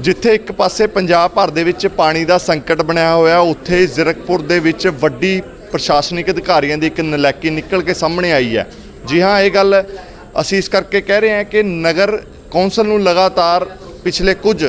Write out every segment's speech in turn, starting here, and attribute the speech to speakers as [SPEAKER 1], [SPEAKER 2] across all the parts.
[SPEAKER 1] ਜਿੱਥੇ ਇੱਕ ਪਾਸੇ ਪੰਜਾਬ ਭਰ ਦੇ ਵਿੱਚ ਪਾਣੀ ਦਾ ਸੰਕਟ ਬਣਿਆ ਹੋਇਆ ਉੱਥੇ ਜ਼ੀਰਕਪੁਰ ਦੇ ਵਿੱਚ ਵੱਡੀ ਪ੍ਰਸ਼ਾਸਨਿਕ ਅਧਿਕਾਰੀਆਂ ਦੀ ਇੱਕ ਨਲੈਕੀ ਨਿਕਲ ਕੇ ਸਾਹਮਣੇ ਆਈ ਹੈ। ਜੀ ਹਾਂ ਇਹ ਗੱਲ ਅਸੀਂ ਇਸ ਕਰਕੇ ਕਹਿ ਰਹੇ ਹਾਂ ਕਿ ਨਗਰ ਕੌਂਸਲ ਨੂੰ ਲਗਾਤਾਰ ਪਿਛਲੇ ਕੁਝ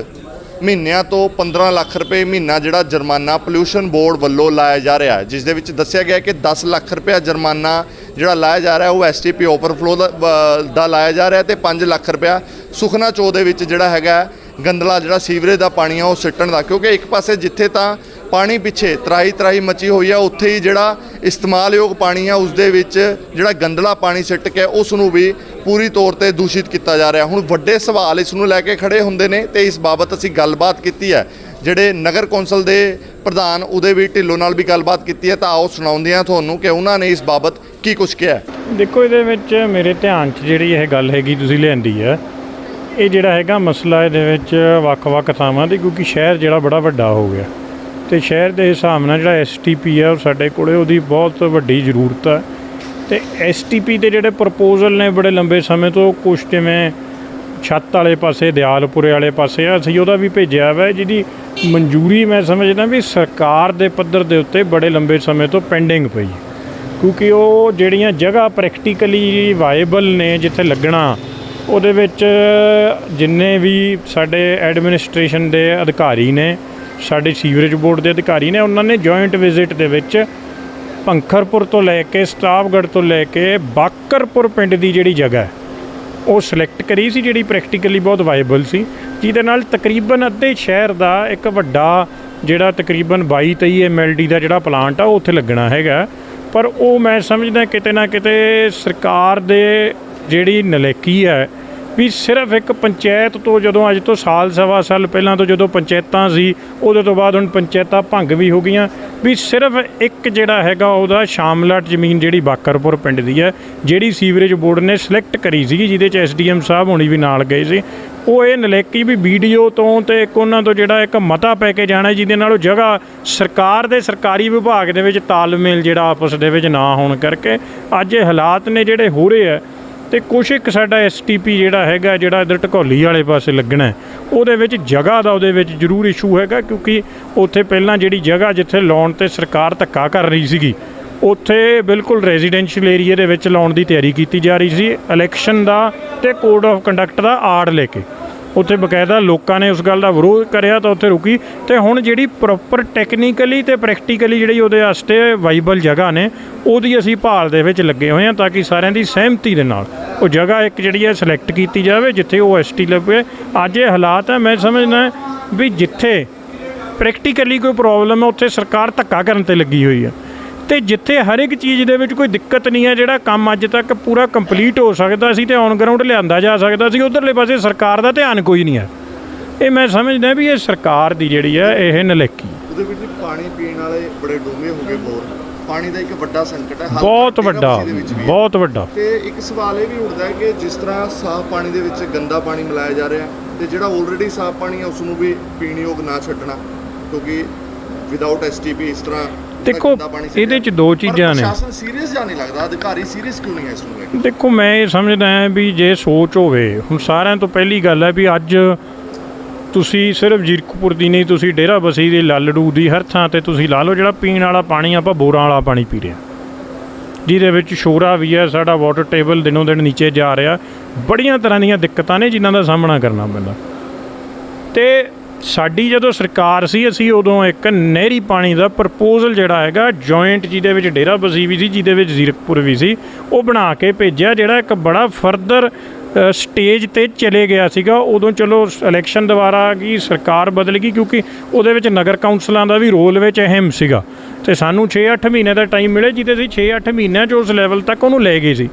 [SPEAKER 1] ਮਹੀਨਿਆਂ ਤੋਂ 15 ਲੱਖ ਰੁਪਏ ਮਹੀਨਾ ਜਿਹੜਾ ਜੁਰਮਾਨਾ ਪੋਲਿਊਸ਼ਨ ਬੋਰਡ ਵੱਲੋਂ ਲਾਇਆ ਜਾ ਰਿਹਾ ਜਿਸ ਦੇ ਵਿੱਚ ਦੱਸਿਆ ਗਿਆ ਕਿ 10 ਲੱਖ ਰੁਪਏ ਜੁਰਮਾਨਾ ਜਿਹੜਾ ਲਾਇਆ ਜਾ ਰਿਹਾ ਉਹ ਐਸਟੀਪੀ ਓਵਰਫਲੋ ਦਾ ਅ, ਦਾ ਲਾਇਆ ਜਾ ਰਿਹਾ ਤੇ 5 ਲੱਖ ਰੁਪਇਆ ਸੁਖਨਾ ਚੋ ਦੇ ਵਿੱਚ ਜਿਹੜਾ ਹੈਗਾ ਗੰਦਲਾ ਜਿਹੜਾ ਸੀਵਰੇਜ ਦਾ ਪਾਣੀ ਆ, ਉਹ ਸਿੱਟਣ ਦਾ। ਕਿਉਂਕਿ ਇੱਕ ਪਾਸੇ ਜਿੱਥੇ ਤਾਂ ਪਾਣੀ ਪਿੱਛੇ ਤਰਾਈ ਤਰਾਈ ਮਚੀ ਹੋਈ ਆ, ਉੱਥੇ ਹੀ ਜਿਹੜਾ ਇਸਤੇਮਾਲਯੋਗ ਪਾਣੀ ਆ ਉਸ ਦੇ ਵਿੱਚ ਜਿਹੜਾ ਗੰਦਲਾ ਪਾਣੀ ਸਿੱਟ ਕੇ ਉਸ ਨੂੰ ਵੀ ਪੂਰੀ ਤੌਰ ਤੇ ਦੂਸ਼ਿਤ ਕੀਤਾ ਜਾ ਰਿਹਾ। ਹੁਣ ਵੱਡੇ ਸਵਾਲ ਇਸ ਨੂੰ ਲੈ ਕੇ ਖੜੇ ਹੁੰਦੇ ਨੇ ਤੇ ਇਸ ਬਾਬਤ ਅਸੀਂ ਗੱਲਬਾਤ ਕੀਤੀ ਹੈ। ਜਿਹੜੇ ਨਗਰ ਕੌਂਸਲ ਦੇ ਪ੍ਰਧਾਨ, ਉਹਦੇ ਵੀ ਢਿੱਲੋਂ ਨਾਲ ਵੀ ਗੱਲਬਾਤ ਕੀਤੀ ਹੈ, ਤਾਂ ਆਓ ਸੁਣਾਉਂਦੇ ਹਾਂ ਤੁਹਾਨੂੰ ਕਿ ਉਹਨਾਂ ਨੇ ਇਸ ਬਾਬਤ ਕੀ ਕੁਝ ਕਿਹਾ
[SPEAKER 2] ਦੇਖੋ, ਇਹਦੇ ਵਿੱਚ ਮੇਰੇ ਧਿਆਨ 'ਚ ਜਿਹੜੀ ਇਹ ਗੱਲ ਹੈਗੀ, ਤੁਸੀਂ ਲਿਆਂਦੀ ਹੈ। ਇਹ ਜਿਹੜਾ ਹੈਗਾ ਮਸਲਾ ਇਹਦੇ ਵਿੱਚ ਵੱਖ-ਵੱਖ ਥਾਵਾਂ ਤੇ, ਕਿਉਂਕਿ ਸ਼ਹਿਰ ਜਿਹੜਾ ਬੜਾ ਵੱਡਾ ਹੋ ਗਿਆ। ਤੇ ਸ਼ਹਿਰ ਦੇ ਹਿਸਾਬ ਨਾਲ ਜਿਹੜਾ ਐਸਟੀਪੀ ਹੈ, ਉਹ ਸਾਡੇ ਕੋਲੇ ਉਹਦੀ ਬਹੁਤ ਵੱਡੀ ਜ਼ਰੂਰਤ ਹੈ। ਤੇ ਐਸਟੀਪੀ ਦੇ ਜਿਹੜੇ ਪ੍ਰਪੋਜ਼ਲ ਨੇ ਬੜੇ ਲੰਬੇ ਸਮੇਂ ਤੋਂ ਕੁਝ ਜਿਵੇਂ ਛੱਤ ਵਾਲੇ ਪਾਸੇ, ਦਿਆਲਪੁਰੇ ਵਾਲੇ ਪਾਸੇ ਆ ਅਸੀਂ ਉਹਦਾ ਵੀ ਭੇਜਿਆ ਵਾ, ਜਿਹਦੀ ਮਨਜ਼ੂਰੀ ਮੈਂ ਸਮਝਦਾ ਵੀ ਸਰਕਾਰ ਦੇ ਪੱਧਰ ਦੇ ਉੱਤੇ ਬੜੇ ਲੰਬੇ ਸਮੇਂ ਤੋਂ ਪੈਂਡਿੰਗ ਪਈ ਕਿਉਂਕਿ ਉਹ ਜਿਹੜੀਆਂ ਜਗ੍ਹਾ ਪ੍ਰੈਕਟੀਕਲੀ ਵਾਇਬਲ ਨੇ, ਜਿੱਥੇ ਲੱਗਣਾ ਉਹਦੇ ਵਿੱਚ ਜਿੰਨੇ ਵੀ ਸਾਡੇ ਐਡਮਿਨਿਸਟ੍ਰੇਸ਼ਨ ਦੇ ਅਧਿਕਾਰੀ ਨੇ, ਸਾਡੇ ਸੀਵਰੇਜ ਬੋਰਡ ਦੇ ਅਧਿਕਾਰੀ ਨੇ, ਉਹਨਾਂ ਨੇ ਜੁਆਇੰਟ ਵਿਜ਼ਿਟ ਦੇ ਵਿੱਚ ਪੰਖਰਪੁਰ ਤੋਂ ਲੈ ਕੇ ਸਟਾਫਗੜ੍ਹ ਤੋਂ ਲੈ ਕੇ ਬਾਕਰਪੁਰ ਪਿੰਡ ਦੀ ਜਿਹੜੀ ਜਗ੍ਹਾ ਹੈ, ਉਹ ਸਿਲੈਕਟ ਕਰੀ ਸੀ, ਜਿਹੜੀ ਪ੍ਰੈਕਟੀਕਲੀ ਬਹੁਤ ਵਾਇਬਲ ਸੀ, ਜਿਹਦੇ ਨਾਲ ਤਕਰੀਬਨ ਅੱਧੇ ਸ਼ਹਿਰ ਦਾ ਇੱਕ ਵੱਡਾ ਜਿਹੜਾ ਤਕਰੀਬਨ 22 23 ਐਮਐਲਡੀ ਦਾ ਜਿਹੜਾ ਪਲਾਂਟ ਆ, ਉਹ ਉੱਥੇ ਲੱਗਣਾ ਹੈਗਾ। ਪਰ ਉਹ ਮੈਂ ਸਮਝਦਾ ਕਿਤੇ ਨਾ ਕਿਤੇ ਸਰਕਾਰ ਦੇ ਜਿਹੜੀ ਨਲੇਕੀ ਹੈ, ਵੀ ਸਿਰਫ ਇੱਕ ਪੰਚਾਇਤ ਤੋਂ ਜਦੋਂ ਅੱਜ ਤੋਂ ਸਾਲ, ਸਵਾ ਸਾਲ ਪਹਿਲਾਂ ਤੋਂ ਜਦੋਂ ਪੰਚਾਇਤਾਂ ਸੀ, ਉਹਦੇ ਤੋਂ ਬਾਅਦ ਹੁਣ ਪੰਚਾਇਤਾਂ ਭੰਗ ਵੀ ਹੋ ਗਈਆਂ, ਵੀ ਸਿਰਫ ਇੱਕ ਜਿਹੜਾ ਹੈਗਾ ਉਹਦਾ ਸ਼ਾਮਲਾਟ ਜ਼ਮੀਨ ਜਿਹੜੀ ਬਾਕਰਪੁਰ ਪਿੰਡ ਦੀ ਹੈ, ਜਿਹੜੀ ਸੀਵਰੇਜ ਬੋਰਡ ਨੇ ਸਿਲੈਕਟ ਕਰੀ ਸੀਗੀ, ਜਿਹਦੇ ਚ ਐਸਡੀਐਮ ਸਾਹਿਬ ਹੋਣੀ ਵੀ ਨਾਲ ਗਏ ਸੀ, ਉਹ ਇਹ ਨਲੇਕੀ ਵੀ ਵੀਡੀਓ ਤੋਂ ਤੇ ਇੱਕ ਉਹਨਾਂ ਤੋਂ ਜਿਹੜਾ ਇੱਕ ਮਤਾ ਪੈ ਕੇ ਜਾਣਾ, ਜਿਹਦੇ ਨਾਲ ਉਹ ਜਗ੍ਹਾ ਸਰਕਾਰ ਦੇ ਸਰਕਾਰੀ ਵਿਭਾਗ ਦੇ ਵਿੱਚ ਤਾਲਮੇਲ ਜਿਹੜਾ ਆਪਸ ਦੇ ਵਿੱਚ ਨਾ ਹੋਣ ਕਰਕੇ ਅੱਜ ਇਹ ਹਾਲਾਤ ਨੇ ਜਿਹੜੇ ਹੋ ਰਹੇ ਆ ਤੇ ਕੁਛ ਇੱਕ ਸਾਡਾ ਐਸਟੀਪੀ ਜਿਹੜਾ ਹੈਗਾ, ਜਿਹੜਾ ਇਧਰ ਢਕੌਲੀ ਵਾਲੇ ਪਾਸੇ ਲੱਗਣਾ ਉਹਦੇ ਵਿੱਚ ਜਗ੍ਹਾ ਦਾ ਉਹਦੇ ਵਿੱਚ ਜ਼ਰੂਰ ਇਸ਼ੂ ਹੈਗਾ, ਕਿਉਂਕਿ ਉੱਥੇ ਪਹਿਲਾਂ ਜਿਹੜੀ ਜਗ੍ਹਾ ਜਿੱਥੇ ਲਾਉਣ ਤੇ ਸਰਕਾਰ ਧੱਕਾ ਕਰ ਰਹੀ ਸੀਗੀ, ਉੱਥੇ ਬਿਲਕੁਲ ਰੈਜ਼ੀਡੈਂਸ਼ੀਅਲ ਏਰੀਆ ਦੇ ਵਿੱਚ ਲਾਉਣ ਦੀ ਤਿਆਰੀ ਕੀਤੀ ਜਾ ਰਹੀ ਸੀ ਇਲੈਕਸ਼ਨ ਦਾ ਤੇ ਕੋਡ ਆਫ ਕੰਡਕਟ ਦਾ ਆੜ ਲੈ ਕੇ। ਉੱਥੇ ਬਕਾਇਦਾ ਲੋਕਾਂ ਨੇ ਉਸ ਗੱਲ ਦਾ ਵਿਰੋਧ ਕਰਿਆ ਤਾਂ ਉੱਥੇ ਰੁਕੀ ਤੇ ਹੁਣ ਜਿਹੜੀ ਪ੍ਰੋਪਰ ਟੈਕਨੀਕਲੀ ਤੇ ਪ੍ਰੈਕਟੀਕਲੀ ਜਿਹੜੀ ਉਹਦੇ ਵਾਸਤੇ ਵਾਈਬਲ ਜਗ੍ਹਾ ਨੇ, ਉਹਦੀ ਅਸੀਂ ਭਾਲ ਦੇ ਵਿੱਚ ਲੱਗੇ ਹੋਏ ਹਾਂ ਤਾਂ ਕਿ ਸਾਰਿਆਂ ਦੀ ਸਹਿਮਤੀ ਦੇ ਨਾਲ ਉਹ ਜਗ੍ਹਾ ਇੱਕ ਜਿਹੜੀ ਹੈ ਸਿਲੈਕਟ ਕੀਤੀ ਜਾਵੇ ਜਿੱਥੇ ਉਹ ਐਸਟੀ ਲੱਗੇ ਅੱਜ ਇਹ ਹਾਲਾਤ ਹੈ, ਮੈਂ ਸਮਝਦਾ ਵੀ ਜਿੱਥੇ ਪ੍ਰੈਕਟੀਕਲੀ ਕੋਈ ਪ੍ਰੋਬਲਮ ਹੈ, ਉੱਥੇ ਸਰਕਾਰ ਧੱਕਾ ਕਰਨ ਤੇ ਲੱਗੀ ਹੋਈ ਹੈ। ਤੇ ਜਿੱਥੇ ਹਰ ਇੱਕ ਚੀਜ਼ ਦੇ ਵਿੱਚ ਕੋਈ ਦਿੱਕਤ ਨਹੀਂ ਹੈ ਜਿਹੜਾ ਕੰਮ ਅੱਜ ਤੱਕ ਪੂਰਾ ਕੰਪਲੀਟ ਹੋ ਸਕਦਾ ਸੀ ਤੇ ਔਨ ਗਰਾਊਂਡ ਲਿਆਂਦਾ ਜਾ ਸਕਦਾ ਸੀ ਉਧਰਲੇ ਪਾਸੇ ਸਰਕਾਰ ਦਾ ਧਿਆਨ ਕੋਈ ਨਹੀਂ ਹੈ। ਇਹ ਮੈਂ ਸਮਝਦਾ ਵੀ ਇਹ ਸਰਕਾਰ ਦੀ ਜਿਹੜੀ ਹੈ ਇਹ ਨਲੇਕੀ।
[SPEAKER 1] ਉਹਦੇ ਵਿੱਚ ਪਾਣੀ ਪੀਣ ਵਾਲੇ ਬੜੇ ਡੂੰਘੇ ਹੋ ਗਏ ਬੋਰ ਪਾਣੀ ਦਾ ਇੱਕ ਵੱਡਾ ਸੰਕਟ ਹੈ ਹਰ
[SPEAKER 2] ਬਹੁਤ ਵੱਡਾ। ਬਹੁਤ ਵੱਡਾ।
[SPEAKER 1] ਤੇ ਇੱਕ ਸਵਾਲ ਇਹ ਵੀ ਉੱਠਦਾ ਹੈ ਕਿ ਜਿਸ ਤਰ੍ਹਾਂ ਸਾਫ਼ ਪਾਣੀ ਦੇ ਵਿੱਚ ਗੰਦਾ ਪਾਣੀ ਮਿਲਾਇਆ ਜਾ ਰਿਹਾ ਤੇ ਜਿਹੜਾ ਆਲਰੇਡੀ ਸਾਫ਼ ਪਾਣੀ ਹੈ ਉਸ ਨੂੰ ਵੀ ਪੀਣ ਯੋਗ ਨਾ ਛੱਡਣਾ ਕਿਉਂਕਿ ਵਿਦਆਊਟ ਐਸਟੀਪੀ ਇਸ ਤਰ੍ਹਾਂ
[SPEAKER 2] ਦੇਖੋ। ਇਹਦੇ 'ਚ ਦੋ ਚੀਜ਼ਾਂ ਨੇ।
[SPEAKER 1] ਪ੍ਰਸ਼ਾਸਨ ਸੀਰੀਅਸ ਜਾਂ ਨਹੀਂ ਲੱਗਦਾ ਅਧਿਕਾਰੀ ਸੀਰੀਅਸ ਕਿਉਂ ਨਹੀਂ ਹੈ ਇਸ ਨੂੰ
[SPEAKER 2] ਦੇਖੋ ਮੈਂ ਇਹ ਸਮਝਦਾ ਹਾਂ ਵੀ ਜੇ ਸੋਚ ਹੋਵੇ ਹੁਣ ਸਾਰਿਆਂ ਤੋਂ ਪਹਿਲੀ ਗੱਲ ਹੈ ਵੀ ਅੱਜ ਤੁਸੀਂ ਸਿਰਫ ਜੀਰਕਪੁਰ ਦੀ ਨਹੀਂ ਤੁਸੀਂ ਡੇਰਾ ਬਸੀ ਦੀ ਲਾਲੜੂ ਦੀ ਹਰ ਥਾਂ ਤੇ ਤੁਸੀਂ ਲਾ ਲਓ ਜਿਹੜਾ ਪੀਣ ਵਾਲਾ ਪਾਣੀ ਆਪਾਂ ਬੋਰਾਂ ਵਾਲਾ ਪਾਣੀ ਪੀ ਰਹੇ ਹਾਂ ਜਿਹਦੇ ਵਿੱਚ ਸ਼ੋਰਾ ਵੀ ਹੈ ਸਾਡਾ ਵਾਟਰ ਟੇਬਲ ਦਿਨੋਂ ਦਿਨ ਨੀਚੇ ਜਾ ਰਿਹਾ ਬੜੀਆਂ ਤਰ੍ਹਾਂ ਦੀਆਂ ਦਿੱਕਤਾਂ ਨੇ ਜਿਨ੍ਹਾਂ ਦਾ ਸਾਹਮਣਾ ਕਰਨਾ ਪੈਂਦਾ ਤੇ ਸਾਡੀ ਜਦੋਂ ਸਰਕਾਰ ਸੀ, ਅਸੀਂ ਉਦੋਂ ਇੱਕ ਨਹਿਰੀ ਪਾਣੀ ਦਾ ਪ੍ਰਪੋਜ਼ਲ ਜਿਹੜਾ ਹੈਗਾ ਜੁਆਇੰਟ ਜਿਹਦੇ ਵਿੱਚ ਡੇਰਾ ਬਸੀ ਵੀ ਸੀ, ਜਿਹਦੇ ਵਿੱਚ ਜ਼ੀਰਕਪੁਰ ਵੀ ਸੀ, ਉਹ ਬਣਾ ਕੇ ਭੇਜਿਆ, ਜਿਹੜਾ ਇੱਕ ਬੜਾ ਫਰਦਰ ਸਟੇਜ ਤੇ ਚਲੇ ਗਿਆ ਸੀਗਾ। ਉਦੋਂ ਚਲੋ ਇਲੈਕਸ਼ਨ ਦੁਬਾਰਾ ਆ ਗਈ ਸਰਕਾਰ ਬਦਲ ਗਈ, ਕਿਉਂਕਿ ਉਹਦੇ ਵਿੱਚ ਨਗਰ ਕੌਂਸਲਾਂ ਦਾ ਵੀ ਰੋਲ ਵਿੱਚ ਅਹਿਮ ਸੀਗਾ। ਤੇ ਸਾਨੂੰ 6-8 ਮਹੀਨੇ ਦਾ ਟਾਈਮ ਮਿਲੇ, ਜਿਹਦੇ ਅਸੀਂ 6-8 ਮਹੀਨਿਆਂ 'ਚ ਉਸ ਲੈਵਲ ਤੱਕ ਉਹਨੂੰ ਲੈ ਗਏ ਸੀ।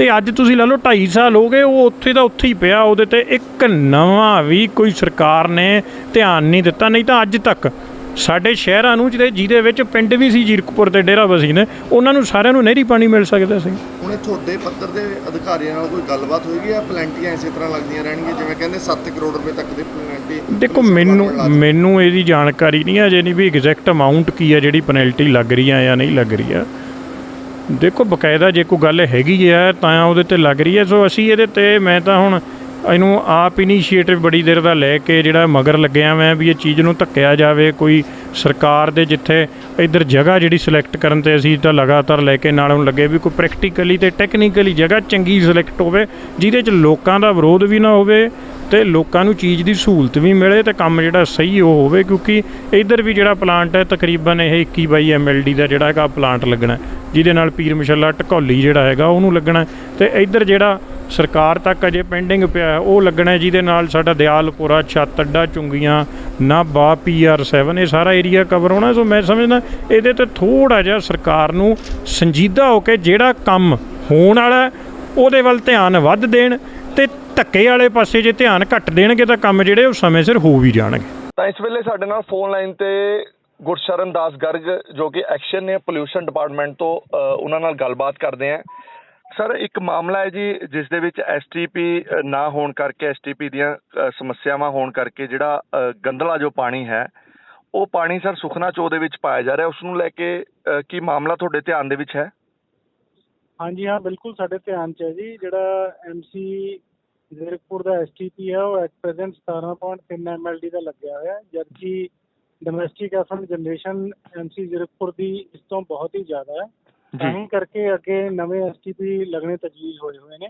[SPEAKER 2] ਤੇ ਅੱਜ ਤੁਸੀਂ ਲਾ ਲਓ 2.5 ਸਾਲ ਹੋ ਗਏ ਉਹ ਉੱਥੇ ਦਾ ਉੱਥੇ ਹੀ ਪਿਆ ਉਹਦੇ ਤੇ ਇੱਕ ਨਵਾਂ ਵੀ ਕੋਈ ਸਰਕਾਰ ਨੇ ਧਿਆਨ ਨਹੀਂ ਦਿੱਤਾ ਨਹੀਂ ਤਾਂ ਅੱਜ ਤੱਕ ਸਾਡੇ ਸ਼ਹਿਰਾਂ ਨੂੰ ਜਿਹਦੇ ਜਿਹਦੇ ਵਿੱਚ ਪਿੰਡ ਵੀ ਸੀ ਜੀਰਕਪੁਰ ਤੇ ਡੇਰਾ ਬਸੀ ਨੇ ਉਹਨਾਂ ਨੂੰ ਸਾਰਿਆਂ ਨੂੰ ਨਹਿਰੀ ਪਾਣੀ ਮਿਲ ਸਕਦਾ ਸੀ।
[SPEAKER 1] ਹੁਣ ਤੁਹਾਡੇ ਪੱਤਰ ਦੇ ਅਧਿਕਾਰੀਆਂ ਨਾਲ ਕੋਈ ਗੱਲਬਾਤ ਹੋਏਗੀ ਜਾਂ ਪਲੈਂਟੀਆਂ ਇਸੇ ਤਰ੍ਹਾਂ ਲੱਗਦੀਆਂ ਰਹਿਣਗੀਆਂ ਜਿਵੇਂ ਕਹਿੰਦੇ 7 ਕਰੋੜ ਰੁਪਏ ਤੱਕ ਦੀ ਪਲੈਂਟੀ
[SPEAKER 2] ਦੇਖੋ ਮੈਨੂੰ ਮੈਨੂੰ ਇਹਦੀ ਜਾਣਕਾਰੀ ਨਹੀਂ ਹੈ ਅਜੇ ਨਹੀਂ ਵੀ ਐਗਜ਼ੈਕਟ ਅਮਾਉਂਟ ਕੀ ਹੈ ਜਿਹੜੀ ਪੈਨਲਟੀ ਲੱਗ ਰਹੀ ਹੈ ਜਾਂ ਨਹੀਂ ਲੱਗ ਰਹੀ ਹੈ। ਦੇਖੋ, ਬਕਾਇਦਾ ਜੇ ਕੋਈ ਗੱਲ ਹੈਗੀ ਹੈ ਤਾਂ ਉਹਦੇ ਤੇ ਲੱਗ ਰਹੀ ਹੈ। ਸੋ ਅਸੀਂ ਇਹਦੇ ਤੇ, ਮੈਂ ਤਾਂ ਹੁਣ ਇਹਨੂੰ ਆਪ ਇਨੀਸ਼ੀਏਟਿਵ ਬੜੀ ਦੇਰ ਦਾ ਲੈ ਕੇ ਜਿਹੜਾ ਮਗਰ ਲੱਗਿਆ ਮੈਂ ਵੀ ਇਹ ਚੀਜ਼ ਨੂੰ ਧੱਕਿਆ ਜਾਵੇ। ਕੋਈ ਸਰਕਾਰ ਦੇ ਜਿੱਥੇ ਇੱਧਰ ਜਗ੍ਹਾ ਜਿਹੜੀ ਸਿਲੈਕਟ ਕਰਨ ਤੇ ਅਸੀਂ ਤਾਂ ਲਗਾਤਾਰ ਲੈ ਕੇ ਨਾਲ ਨੂੰ ਲੱਗੇ ਵੀ ਕੋਈ ਪ੍ਰੈਕਟੀਕਲੀ ਤੇ ਟੈਕਨੀਕਲੀ ਜਗ੍ਹਾ ਚੰਗੀ ਸਿਲੈਕਟ ਹੋਵੇ, ਜਿਹਦੇ 'ਚ ਲੋਕਾਂ ਦਾ ਵਿਰੋਧ ਵੀ ਨਾ ਹੋਵੇ ਤੇ ਲੋਕਾਂ ਨੂੰ ਚੀਜ਼ ਦੀ ਸਹੂਲਤ ਵੀ ਮਿਲੇ ਤੇ ਕੰਮ ਜਿਹੜਾ ਸਹੀ ਉਹ ਹੋਵੇ, ਕਿਉਂਕਿ ਇੱਧਰ ਵੀ ਜਿਹੜਾ ਪਲਾਂਟ ਹੈ ਤਕਰੀਬਨ ਇਹ 21 ਬਾਈ ਐਮਐਲਡੀ ਦਾ ਜਿਹੜਾ ਹੈਗਾ ਪਲਾਂਟ ਲੱਗਣਾ ਜਿਹਦੇ ਨਾਲ ਪੀਰ ਮਸ਼ੱਲਾ ਢਕੌਲੀ ਜਿਹੜਾ ਹੈਗਾ ਉਹਨੂੰ ਲੱਗਣਾ ਹੈ। ਤੇ ਇੱਧਰ ਜਿਹੜਾ ਸਰਕਾਰ ਤੱਕ ਅਜੇ ਪੈਂਡਿੰਗ ਪਿਆ ਉਹ ਲੱਗਣਾ ਜਿਹਦੇ ਨਾਲ ਸਾਡਾ ਦਿਆਲਪੁਰਾ, ਛੱਤ ਅੱਡਾ, ਚੁੰਗੀਆਂ, ਨਾਭਾ ਪੀਆਰ 7 ਇਹ ਸਾਰਾ ਏਰੀਆ ਕਵਰ ਹੋਣਾ। ਸੋ ਮੈਂ ਸਮਝਦਾ ਇਹਦੇ ਤੇ ਥੋੜਾ ਜਿਹਾ ਸਰਕਾਰ ਨੂੰ ਸੰਜੀਦਾ ਹੋ ਕੇ ਜਿਹੜਾ ਕੰਮ ਹੋਣ ਵਾਲਾ ਉਹਦੇ ਵੱਲ ਧਿਆਨ ਵੱਧ ਦੇਣ। ਤੇ ਧੱਕੇ ਵਾਲੇ ਪਾਸੇ ਜੇ ਧਿਆਨ ਘੱਟ ਦੇਣਗੇ ਤਾਂ ਕੰਮ ਜਿਹੜੇ ਉਹ ਸਮੇਂ ਸਿਰ ਹੋ ਵੀ ਜਾਣਗੇ।
[SPEAKER 3] ਤਾਂ ਇਸ ਵੇਲੇ ਸਾਡੇ ਨਾਲ ਫੋਨ ਲਾਈਨ ਤੇ ਗੁਰਸ਼ਰਨ ਦਾਸ ਗਰਗ ਜੋ ਕਿ ਐਕਸ਼ਨ ਨੇ ਪੋਲਿਊਸ਼ਨ ਡਿਪਾਰਟਮੈਂਟ ਤੋਂ ਉਹਨਾਂ ਨਾਲ ਗੱਲਬਾਤ ਕਰਦੇ ਆ। ਸਰ ਇੱਕ ਮਾਮਲਾ ਹੈ ਜੀ ਜਿਸ ਦੇ ਵਿੱਚ ਐਸਟੀਪੀ ਨਾ ਹੋਣ ਕਰਕੇ ਐਸਟੀਪੀ ਦੀਆਂ ਸਮੱਸਿਆਵਾਂ ਹੋਣ ਕਰਕੇ ਜਿਹੜਾ ਗੰਦਲਾ ਜੋ ਪਾਣੀ ਹੈ ਉਹ ਪਾਣੀ ਸਰ ਸੁਖਨਾ ਚੋ ਦੇ ਵਿੱਚ ਪਾਇਆ ਜਾ ਰਿਹਾ। ਉਸ ਨੂੰ ਲੈ ਕੇ ਕੀ ਮਾਮਲਾ ਤੁਹਾਡੇ ਧਿਆਨ ਦੇ ਵਿੱਚ ਹੈ?
[SPEAKER 4] ਹਾਂਜੀ ਹਾਂ ਬਿਲਕੁਲ ਸਾਡੇ ਧਿਆਨ 'ਚ ਹੈ ਜੀ। ਜਿਹੜਾ ਐਮਸੀ ਜ਼ੀਰਕਪੁਰ ਦਾ ਐਸਟੀਪੀ ਹੈ ਉਹ ਐਟ ਪ੍ਰੈਜ਼ੈਂਟ 17.3 ਐਮਐਲਡੀ ਦਾ ਲੱਗਿਆ ਹੋਇਆ ਹੈ। ਜਦਕਿ domestic FM generation MC Zirakpur ਦੀ ਇਸ ਤੋਂ ਬਹੁਤ ਹੀ ਜ਼ਿਆਦਾ ਹੈ। ਤਾਂ ਕਰਕੇ ਅੱਗੇ ਨਵੇਂ ਐਸਟੀਪੀ ਲੱਗਣੇ ਤਜਵੀਜ਼ ਹੋਏ ਹੋਏ ਨੇ।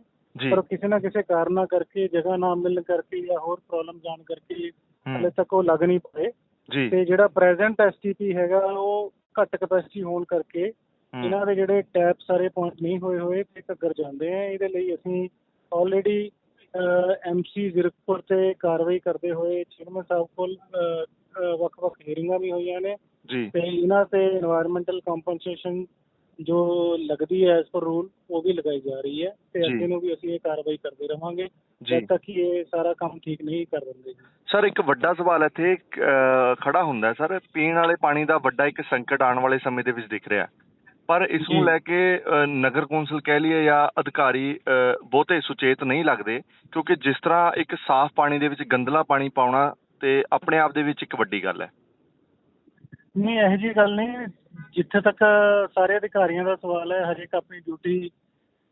[SPEAKER 4] ਪਰ ਕਿਸੇ ਨਾ ਕਿਸੇ ਕਾਰਨਾਂ ਕਰਕੇ ਜਗ੍ਹਾ ਨਾ ਮਿਲਣ ਕਰਕੇ ਜਾਂ ਹੋਰ ਪ੍ਰੋਬਲਮ ਜਾਣ ਕਰਕੇ ਹਲੇ ਤੱਕ ਉਹ ਲੱਗ ਨਹੀਂ ਪਏ। ਤੇ ਜਿਹੜਾ ਪ੍ਰੈਜ਼ੈਂਟ ਐਸਟੀਪੀ ਹੈਗਾ ਉਹ ਘੱਟ ਕਪੈਸਿਟੀ ਹੋਣ ਕਰਕੇ ਇਹਨਾਂ ਦੇ ਜਿਹੜੇ ਟੈਪ ਸਾਰੇ ਪੁਆਇੰਟ ਨਹੀਂ ਹੋਏ ਹੋਏ ਤੇ ਘੱਗਰ ਜਾਂਦੇ ਆ। ਇਹਦੇ ਲਈ ਅਸੀਂ ਆਲਰੇਡੀ ਐਮਸੀ ਜ਼ੀਰਕਪੁਰ ਤੇ ਕਾਰਵਾਈ ਕਰਦੇ ਹੋਏ ਚੇਅਰਮੈਨ ਸਾਹਿਬ ਕੋਲ ਵੱਖ-ਵੱਖ ਹੀਅਰਿੰਗਾਂ ਵੀ ਹੋਈਆਂ ਨੇ।
[SPEAKER 3] ਜੀ।
[SPEAKER 4] ਤੇ ਇਹਨਾਂ ਤੇ এনवायरमेंटल ਕੰਪਨਸੇਸ਼ਨ ਜੋ ਲੱਗਦੀ ਹੈ ਐਸ ਪਰ ਰੂਲ ਉਹ ਵੀ ਲਗਾਈ ਜਾ ਰਹੀ ਹੈ। ਤੇ ਅੱਗੇ ਨੂੰ ਵੀ ਅਸੀਂ ਇਹ ਕਾਰਵਾਈ ਕਰਦੇ ਰਵਾਂਗੇ। ਜਦ ਤੱਕ ਕਿ ਇਹ ਸਾਰਾ ਕੰਮ ਠੀਕ ਨਹੀਂ ਕਰ ਦਿੰਦੇ
[SPEAKER 3] ਸਰ ਇੱਕ ਵੱਡਾ ਸਵਾਲ ਇੱਥੇ ਖੜਾ ਹੁੰਦਾ ਸਰ ਪੀਣ ਵਾਲੇ ਪਾਣੀ ਦਾ ਵੱਡਾ ਇੱਕ ਸੰਕਟ ਆਉਣ ਵਾਲੇ ਸਮੇਂ ਦੇ ਵਿੱਚ ਦਿਖ ਰਿਹਾ ਪਰ ਇਸ ਨੂੰ। ਲੈ ਕੇ ਨਗਰ ਕੌਂਸਲ ਕਹਿ ਲਈਏ ਜਾਂ ਅਧਿਕਾਰੀ ਬਹੁਤੇ ਸੁਚੇਤ ਨਹੀਂ ਲੱਗਦੇ ਕਿਉਂਕਿ ਜਿਸ ਤਰ੍ਹਾਂ ਇੱਕ ਸਾਫ਼ ਪਾਣੀ ਦੇ ਵਿੱਚ ਗੰਦਲਾ ਪਾਣੀ ਪਾਉਣਾ ਤੇ ਆਪਣੇ ਆਪ ਦੇ ਵਿੱਚ ਇੱਕ ਵੱਡੀ ਗੱਲ ਹੈ
[SPEAKER 4] ਨਹੀਂ ਇਹੋ ਜੀ ਗੱਲ ਨਹੀਂ ਜਿੱਥੇ ਤੱਕ ਸਾਰੇ ਅਧਿਕਾਰੀਆਂ ਦਾ ਸਵਾਲ ਹੈ ਹਜੇ ਤੱਕ ਆਪਣੀ ਡਿਊਟੀ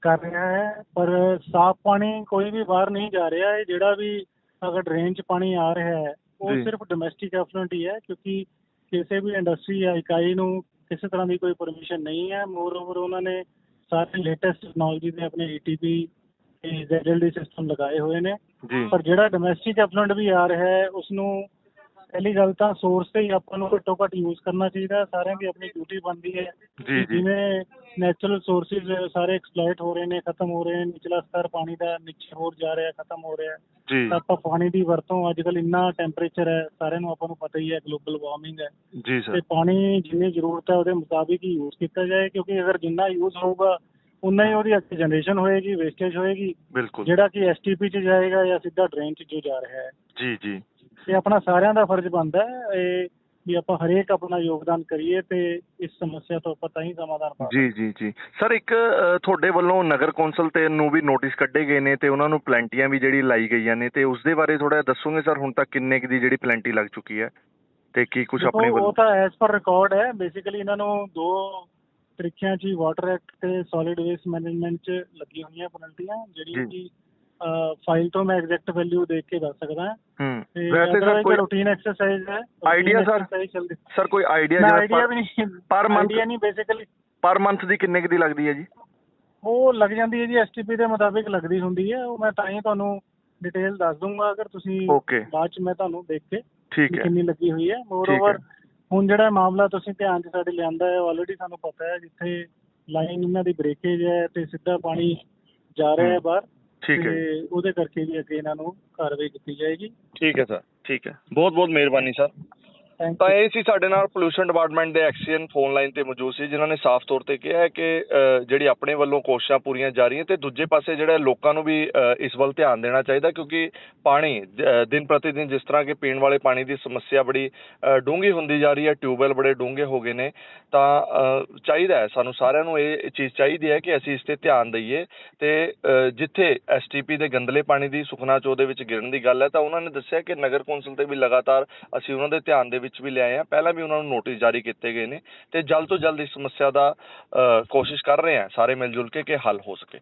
[SPEAKER 4] ਕਰ ਰਿਹਾ ਹੈ ਪਰ ਸਾਫ਼ ਪਾਣੀ ਕੋਈ ਵੀ ਬਾਹਰ ਨਹੀਂ ਜਾ ਰਿਹਾ ਹੈ ਜਿਹੜਾ ਵੀ ਅਗਰ ਡਰੇਨ 'ਚ ਪਾਣੀ ਆ ਰਿਹਾ ਹੈ ਉਹ। ਸਿਰਫ ਡੋਮੈਸਟਿਕ ਐਫਲੂਐਂਟ ਹੀ ਹੈ ਕਿਉਂਕਿ ਕਿਸੇ ਵੀ ਇੰਡਸਟਰੀ ਜਾਂ ਇਕਾਈ ਨੂੰ ਕਿਸੇ ਤਰ੍ਹਾਂ ਦੀ ਕੋਈ ਪਰਮਿਸ਼ਨ ਨਹੀਂ ਹੈ। ਮੋਰ ਓਵਰ ਉਹਨਾਂ ਨੇ ਸਾਰੇ ਲੇਟੈਸਟ ਟੈਕਨੋਲੋਜੀ ਦੇ ਆਪਣੇ ਈਟੀਪੀ ਤੇ ਜ਼ੈਡਐਲਡੀ ਸਿਸਟਮ ਲਗਾਏ ਹੋਏ ਨੇ।
[SPEAKER 3] ਜੀ।
[SPEAKER 4] ਪਰ ਜਿਹੜਾ ਡੋਮੈਸਟਿਕ ਐਫਲੂਐਂਟ ਵੀ ਆ ਰਿਹਾ ਹੈ ਉਸ ਨੂੰ ਪਹਿਲੀ ਗੱਲ ਤਾਂ ਸੋਰਸ ਤੇ ਹੀ ਆਪਾਂ ਨੂੰ ਘੱਟੋ ਘੱਟ ਯੂਜ਼ ਕਰਨਾ ਚਾਹੀਦਾ। ਸਾਰਿਆਂ ਦੀ ਆਪਣੀ ਡਿਊਟੀ ਬਣਦੀ ਹੈ।
[SPEAKER 3] ਜੀ ਜੀ।
[SPEAKER 4] ਜਿਵੇਂ ਨੈਚੁਰਲ ਸੋਰਸਿਸ ਸਾਰੇ ਐਕਸਪਲੋਇਟ ਹੋ ਰਹੇ ਨੇ ਖਤਮ ਹੋ ਰਹੇ ਨੇ। ਨਿਚਲਾ ਸਤਰ ਪਾਣੀ ਦਾ ਨੀਚੇ ਹੋਰ ਜਾ ਰਿਹਾ ਖਤਮ ਹੋ ਰਿਹਾ
[SPEAKER 3] ਜੀ।
[SPEAKER 4] ਤਾਂ ਆਪਾਂ ਪਾਣੀ ਦੀ ਵਰਤੋਂ ਅੱਜ ਕੱਲ ਇੰਨਾ ਟੈਂਪਰੇਚਰ ਹੈ ਸਾਰਿਆਂ ਨੂੰ ਆਪਾਂ ਨੂੰ ਪਤਾ ਹੀ ਹੈ ਗਲੋਬਲ ਵਾਰਮਿੰਗ ਹੈ।
[SPEAKER 3] ਜੀ
[SPEAKER 4] ਤੇ
[SPEAKER 3] ਸਰ
[SPEAKER 4] ਪਾਣੀ ਜਿੰਨੀ ਜ਼ਰੂਰਤ ਹੈ ਉਹਦੇ ਮੁਤਾਬਿਕ ਹੀ ਯੂਜ਼ ਕੀਤਾ ਜਾਏ ਕਿਉਂਕਿ ਅਗਰ ਜਿੰਨਾ ਯੂਜ਼ ਹੋਊਗਾ ਉਨਾ ਹੀ ਉਹਦੀ ਅੱਗੇ ਜਨਰੇਸ਼ਨ ਹੋਏਗੀ ਵੇਸਟੇਜ ਹੋਏਗੀ।
[SPEAKER 3] ਬਿਲਕੁਲ।
[SPEAKER 4] ਜਿਹੜਾ ਕਿ ਐਸਟੀਪੀ 'ਚ ਜਾਏਗਾ ਜਾਂ ਸਿੱਧਾ ਡਰੇਨ 'ਚ ਜੋ ਜਾ ਰਿਹਾ ਹੈ।
[SPEAKER 3] ਜੀ ਜੀ।
[SPEAKER 4] ਇਹ ਆਪਣਾ ਸਾਰਿਆਂ ਦਾ ਫਰਜ਼ ਬਣਦਾ ਹੈ ਇਹ ਵੀ ਆਪਾਂ ਹਰੇਕ ਆਪਣਾ ਯੋਗਦਾਨ ਕਰੀਏ ਤੇ ਇਸ ਸਮੱਸਿਆ ਤੋਂ ਆਪਾਂ ਤਾਂ ਹੀ ਸਮਾਧਾਨ ਪਾ
[SPEAKER 3] ਜੀ ਜੀ ਜੀ। ਸਰ ਇੱਕ ਤੁਹਾਡੇ ਵੱਲੋਂ ਨਗਰ ਕੌਂਸਲ ਤੇ ਨੂੰ ਵੀ ਨੋਟਿਸ ਕੱਢੇ ਗਏ ਨੇ ਤੇ ਉਹਨਾਂ ਨੂੰ ਪਲੈਂਟੀਆਂ ਵੀ ਜਿਹੜੀ ਲਾਈ ਗਈਆਂ ਨੇ ਤੇ ਉਸ ਦੇ ਬਾਰੇ ਥੋੜਾ ਦੱਸੋਗੇ ਸਰ ਹੁਣ ਤੱਕ ਕਿੰਨੇ ਦੀ ਜਿਹੜੀ ਪਲੈਂਟੀ ਲੱਗ ਚੁੱਕੀ ਹੈ ਤੇ ਕੀ ਕੁਝ ਆਪਣੇ
[SPEAKER 4] ਉਹ
[SPEAKER 3] ਵੱਲੋਂ
[SPEAKER 4] ਤਾਂ ਐਸ ਪਰ ਰਿਕਾਰਡ ਹੈ। ਬੇਸਿਕਲੀ ਇਹਨਾਂ ਨੂੰ ਦੋ ਤਰੀਕਿਆਂ 'ਚ ਵਾਟਰ ਐਕਟ ਤੇ ਸੋਲਿਡ ਵੇਸਟ ਮੈਨੇਜਮੈਂਟ 'ਚ ਲੱਗੀ ਹੋਈਆਂ ਪੈਨਲਟੀਆਂ ਜਿਹੜੀਆਂ
[SPEAKER 3] ਜੀ।
[SPEAKER 4] ਕਿ ਫਾਈਲ ਤੋਂ ਮੈਂ ਐਗਜ਼ੈਕਟ ਵੈਲਿਊ ਦੇਖ ਕੇ ਦੱਸ ਸਕਦਾ ਹਾਂ।
[SPEAKER 3] ਵੈਸੇ ਸਰ ਕੋਈ
[SPEAKER 4] ਰੂਟੀਨ ਐਕਸਰਸਾਈਜ਼ ਹੈ
[SPEAKER 3] sir?
[SPEAKER 4] ਚੱਲਦੀ
[SPEAKER 3] ਸਰ ਕੋਈ ਆਈਡੀਆ ਜਿਹੜਾ
[SPEAKER 4] ਆਈਡੀਆ
[SPEAKER 3] ਪਰ-
[SPEAKER 4] ਵੀ ਨਹੀਂ
[SPEAKER 3] per month-
[SPEAKER 4] ਆਈਡੀਆ ਨਹੀਂ ਬੇਸਿਕਲੀ
[SPEAKER 3] ਪਰ ਮੰਥ ਦੀ ਕਿੰਨੇ ਕੁ ਦੀ ਲੱਗਦੀ ਹੈ ਜੀ?
[SPEAKER 4] ਉਹ ਲੱਗ ਜਾਂਦੀ ਹੈ ਜੀ ਐਸਟੀਪੀ ਦੇ ਮੁਤਾਬਿਕ ਲੱਗਦੀ ਹੁੰਦੀ ਹੈ। ਉਹ ਮੈਂ ਤਾਂ ਹੀ ਤੁਹਾਨੂੰ ਡਿਟੇਲ ਦੱਸ ਦੂੰਗਾ ਅਗਰ ਤੁਸੀਂ ਬਾਅਦ ਚ ਮੈਂ ਤੁਹਾਨੂੰ ਦੇਖ ਕੇ
[SPEAKER 3] ਠੀਕ ਹੈ।
[SPEAKER 4] ਕਿੰਨੀ ਲੱਗੀ ਹੋਈ ਹੈ। ਮੋਰ। ਓਵਰ ਹੁਣ ਜਿਹੜਾ ਮਾਮਲਾ ਤੁਸੀਂ ਧਿਆਨ 'ਚ ਸਾਡੇ ਲਿਆਂਦਾ ਹੈ ਆਲਰੇਡੀ ਸਾਨੂੰ ਪਤਾ ਹੈ ਜਿੱਥੇ ਲਾਈਨ ਇਹਨਾਂ ਦੀ ਬ੍ਰੇਕੇਜ ਹੈ ਤੇ ਸਿੱਧਾ ਪਾਣੀ ਜਾ ਰਿਹਾ ਹੈ। ਬਾਹਰ।
[SPEAKER 3] ਠੀਕ ਹੈ ਜੀ,
[SPEAKER 4] ਤੇ ਉਹਦੇ ਕਰਕੇ ਵੀ ਅੱਗੇ ਇਹਨਾਂ ਨੂੰ ਕਾਰਵਾਈ ਕੀਤੀ ਜਾਏਗੀ।
[SPEAKER 3] ਠੀਕ ਹੈ ਸਰ ਠੀਕ ਹੈ। ਬਹੁਤ ਬਹੁਤ ਮਿਹਰਬਾਨੀ ਸਰ। ਤਾਂ ਇਹ ਸੀ ਸਾਡੇ ਨਾਲ ਪੋਲੂਸ਼ਨ ਡਿਪਾਰਟਮੈਂਟ ਦੇ ਐਕਸੀਅਨ ਫੋਨ ਲਾਈਨ ਤੇ ਮੌਜੂਦ ਸੀ ਜਿਨ੍ਹਾਂ ਨੇ ਸਾਫ਼ ਤੌਰ ਤੇ ਕਿਹਾ ਹੈ ਕਿ ਜਿਹੜੀ ਆਪਣੇ ਵੱਲੋਂ ਕੋਸ਼ਿਸ਼ਾਂ ਪੂਰੀਆਂ ਜਾ ਰਹੀਆਂ ਤੇ ਦੂਜੇ ਪਾਸੇ ਜਿਹੜਾ ਲੋਕਾਂ ਨੂੰ ਵੀ ਇਸ ਵੱਲ ਧਿਆਨ ਦੇਣਾ ਚਾਹੀਦਾ ਕਿਉਂਕਿ ਪਾਣੀ ਦਿਨ ਪ੍ਰਤੀ ਦਿਨ ਜਿਸ ਤਰ੍ਹਾਂ ਕਿ ਪੀਣ ਵਾਲੇ ਪਾਣੀ ਦੀ ਸਮੱਸਿਆ ਬੜੀ ਡੂੰਘੀ ਹੁੰਦੀ ਜਾ ਰਹੀ ਹੈ ਟਿਊਬਵੈਲ ਬੜੇ ਡੂੰਘੇ ਹੋ ਗਏ ਨੇ ਤਾਂ ਚਾਹੀਦਾ ਹੈ ਸਾਨੂੰ ਸਾਰਿਆਂ ਨੂੰ ਇਹ ਚੀਜ਼ ਚਾਹੀਦੀ ਹੈ ਕਿ ਅਸੀਂ ਇਸ ਤੇ ਧਿਆਨ ਦਈਏ ਤੇ ਜਿੱਥੇ ਐਸਟੀਪੀ ਦੇ ਗੰਦਲੇ ਪਾਣੀ ਦੀ ਸੁਖਨਾ ਚੋ ਦੇ ਵਿੱਚ ਗਿਰਨ ਦੀ ਗੱਲ ਹੈ ਤਾਂ ਉਹਨਾਂ ਨੇ ਦੱਸਿਆ ਕਿ ਨਗਰ ਕੌਂਸਲ ਤੇ ਵੀ ਲਗਾਤਾਰ ਅਸੀਂ ਉਹਨਾਂ ਦੇ ਧਿਆਨ ਦੇ ਵਿੱਚ ਵੀ ਲਿਆਏ ਹਾਂ ਪਹਿਲਾਂ ਵੀ ਉਹਨਾਂ ਨੂੰ ਨੋਟਿਸ ਜਾਰੀ ਕੀਤੇ ਗਏ ਨੇ ਤੇ ਜਲਦ ਤੋਂ ਜਲਦ ਇਸ ਸਮੱਸਿਆ ਦਾ ਅ, ਕੋਸ਼ਿਸ਼ ਕਰ ਰਹੇ ਹਾਂ ਸਾਰੇ ਮਿਲ ਜੁਲ ਕੇ ਕਿ ਹੱਲ ਹੋ ਸਕੇ।